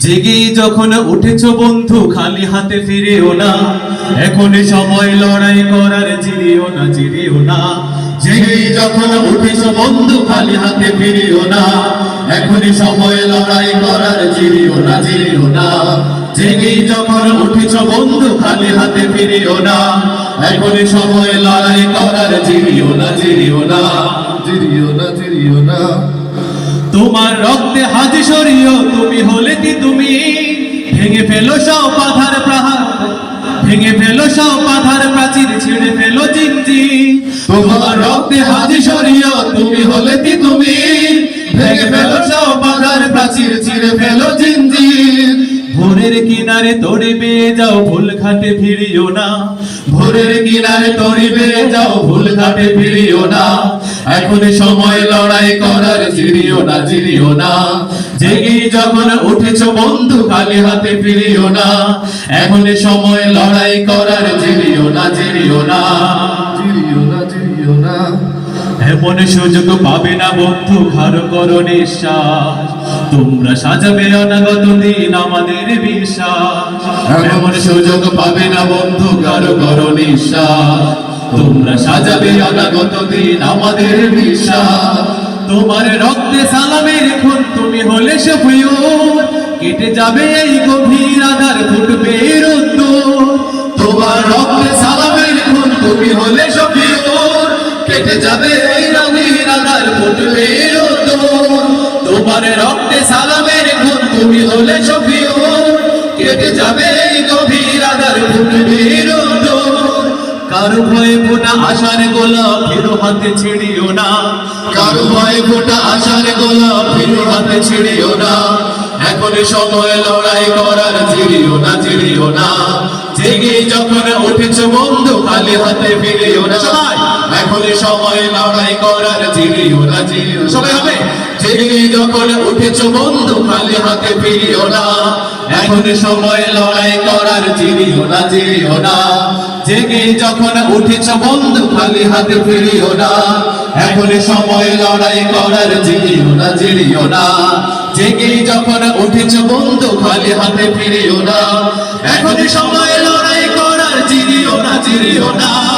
জেগে যখন উঠেছ বন্ধু, খালি হাতে ফিরেও না। এখনই সময় লড়াই করার জিরিও না জিরিও না। জেগে যখন উঠেছ বন্ধু, খালি হাতে ফিরেও না। এখন সময় লড়াই করার জিরিও না জিরিও না। জেগে যখন উঠেছ বন্ধু, খালি হাতে ফিরেও না। এখন সময় লড়াই করার জিরিও না জিরিও না। তোমার রক্তে হাজি সরিও, তুমি হলে কি তুমি? ভেঙে ফেলো সব বাধার প্রহার, ভেঙে ফেলো সব বাধার প্রাচীর, ছিঁড়ে ফেলো জিঞ্জি তোমার রক্তে হাজি সরিও, তুমি হলে কি তুমি? ভেঙে ফেলো সব বাধার প্রাচীর, ছিঁড়ে ফেলো জিঞ্জি ভোরের কিনারে তড়ি বেয়ে যাও, ভুল ঘাটে ফিরিও না। ভোরের কিনারে তড়ি বেয়ে যাও, ভুল ঘাটে ফিরিও না। এখন সময় লড়াই করার জিরিও না জিরিও না। জেগে যখন উঠেছ বন্ধু খালি হাতে ফিরিও না। এখন সময় লড়াই করার জিরিও না জিরিও না। জিরিও না জিরিও না। এমন সুযোগ পাবে না বন্ধু ঘর করো নিঃশ্বাস। তোমরা সাজাবে অনাগত দিন আমাদের বিশ্বাস। এমন সুযোগ পাবে না বন্ধু ঘর করো নিঃশ্বাস। তোমরা সাজাবে অনাগত দিন আমাদের বিশ্বাস। তোমার রক্তে সালামের খুন তুমি হলে সফিও কেটে যাবে এই গভীর আধার, ফুটবে রোদ্দুর তোমার রক্তে তুমি হলে কেটে যাবে এই রঙের আধার, ফুটবে তোমার রক্তে তুমি হলে কেটে যাবে এই গভীর আধার, ফুটবে কারও ভয়ে ফোটা আশার গোলাপ ফিরো হাতে ছিড়িও না। কারও ভয়ে ফোটা আশার গোলাপ ফিরো হাতে ছিড়িও না। এখন সময় লড়াই করার চিড়িও না চিড়িও না। জেগে যখন উঠেছ বন্ধু, খালি হাতে ফিরিও না। সবাই, এখন সময় লড়াই করার চিড়িও না চিড়িও সবাই হবে? জেগে যখন উঠেছ বন্ধু, খালি হাতে ফিরিও না। এখন সময় লড়াই করার চিড়িও না চিড়িও না। জেগে যখন উঠেছ বন্ধু, খালি হাতে ফিরিও না। এখন সময় লড়াই করার জিরিও না জিরিও না। জেগে যখন উঠেছ বন্ধু, খালি হাতে ফিরিও না। এখন সময় লড়াই করার জিরিও না জিরিও না।